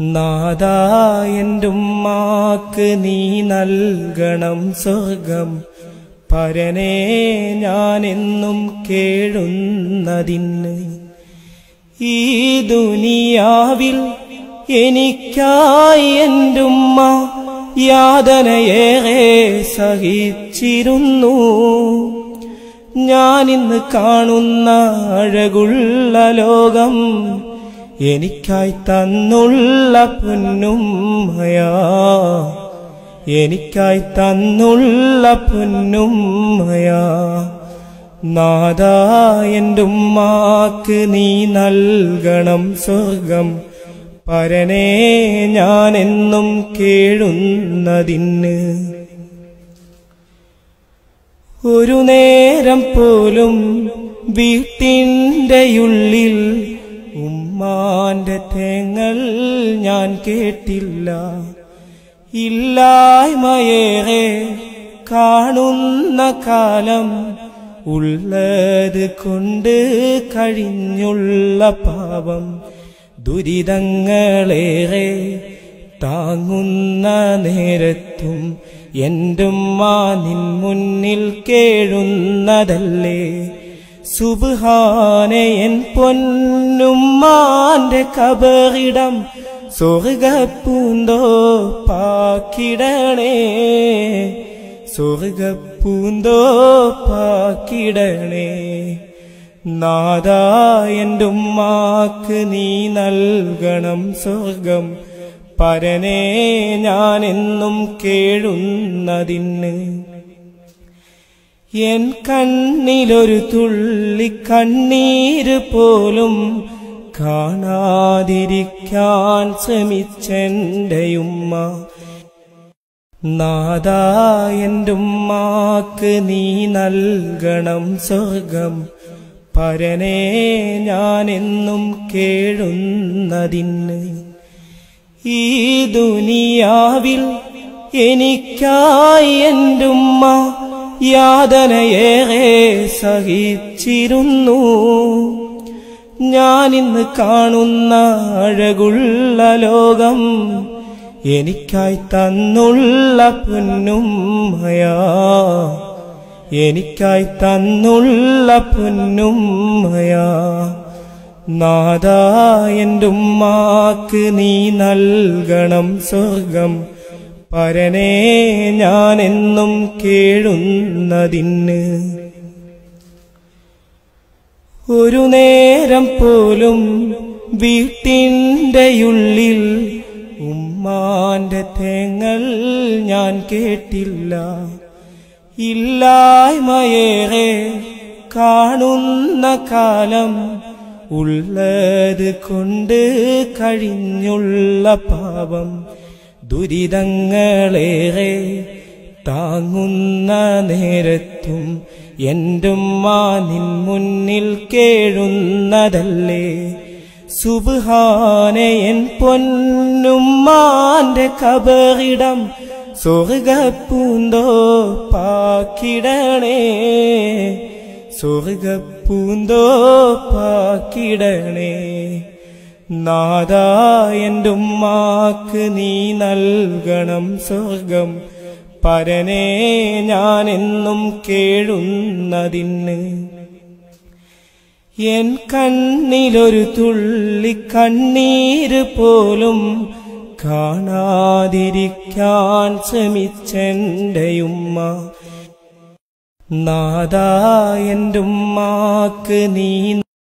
നാദാ എന്റുമ്മാക്ക് നീ നൽകണം സ്വർഗം. പരനെ ഞാനെന്നും കേഴുന്നതിന്. ഈ ദുനിയാവിൽ എനിക്കായി എന്റുമ്മ യാതനയേറെ സഹിച്ചിരുന്നു. ഞാനിന്ന് കാണുന്ന അഴകുള്ള ലോകം എനിക്കായി തന്നുള്ള പൊന്നുമ്മയാ. എനിക്കായി തന്നുള്ള പൊന്നുമ്മയാ. നാദാ എന്റെ നീ നൽകണം സ്വർഗം. പരനേ ഞാൻ എന്നും കേഴുന്നതിന്. ഒരു നേരം പോലും വീട്ടിന്റെയുള്ളിൽ ഉമ്മാന്റെ തേങ്ങൾ ഞാൻ കേട്ടില്ല. ഇല്ലായ്മയേറെ കാണുന്ന കാലം ഉള്ളത് കൊണ്ട് കഴിഞ്ഞുള്ള പാപം ദുരിതങ്ങളേറെ താങ്ങുന്ന നേരത്തും എന്റെ നിൻ മുന്നിൽ കേഴുന്നതല്ലേ? സുബാനെ എൻ പൊന്നുമ്മാന്റെ കബറിടം സ്വർഗപ്പൂന്തോ പാക്കിടണേ. സ്വർഗപ്പൂന്തോ പാക്കിടണേ. നാദാ എന്റെ ഉമ്മാക്ക് നീ നൽകണം സ്വർഗം പരനേ ഞാൻ എന്നും കേഴുന്നതിന്. എൻ കണ്ണിലൊരു തുള്ളി കണ്ണീര് പോലും കാണാതിരിക്കാൻ ശ്രമിച്ചെന്റെയുമ്മ. നാദാ എന്റെ ഉമ്മാക്ക് നീ നൽകണം സ്വർഗം. പരനെ ഞാനെന്നും കേഴുന്നതിന്. ഈ ദുനിയാവിൽ എനിക്കായി എന്റെ ഉമ്മ യാതനയേറെ സഹിച്ചിരുന്നു. ഞാനിന്ന് കാണുന്ന അഴകുള്ള ലോകം എനിക്കായി തന്നുള്ള പൊന്നുമ്മയാ. എനിക്കായി തന്നുള്ള പൊന്നുമ്മയാ. നാദാ എന്റെ ഉമ്മാക്ക് നീ നൽകണം സ്വർഗം. പരനെ ഞാനെന്നും കേഴുന്നതിന് ഒരു നേരം പോലും വീട്ടിന്റെയുള്ളിൽ ഉമ്മാന്റെ തേങ്ങൾ ഞാൻ കേട്ടില്ല. ഇല്ലായ്മയേറെ കാണുന്ന കാലം ഉള്ളത് കൊണ്ട് കഴിഞ്ഞുള്ള പാപം ദുരിതങ്ങളേറെ താങ്ങുന്ന നേരത്തും എന്റുമ്മ നിൻ മുന്നിൽ കേഴുന്നതല്ലേ? സുബാനെ എൻ പൊന്നുമ്മാന്റെ കബറിടം സ്വർഗപ്പൂന്തോ പാക്കിടണേ. സ്വർഗപ്പൂന്തോ പാക്കിടണേ. നാദാ എന്റുമാക്ക് നീ നൽകണം സ്വർഗം പരനെ ഞാനെന്നും കേഴുന്നതിന്. എൻ കണ്ണിലൊരു തുള്ളി കണ്ണീര് പോലും കാണാതിരിക്കാൻ ശ്രമിച്ചെന്റെയുമ്മ. നാദാ എന്റെ ഉമ്മാക്ക് നീ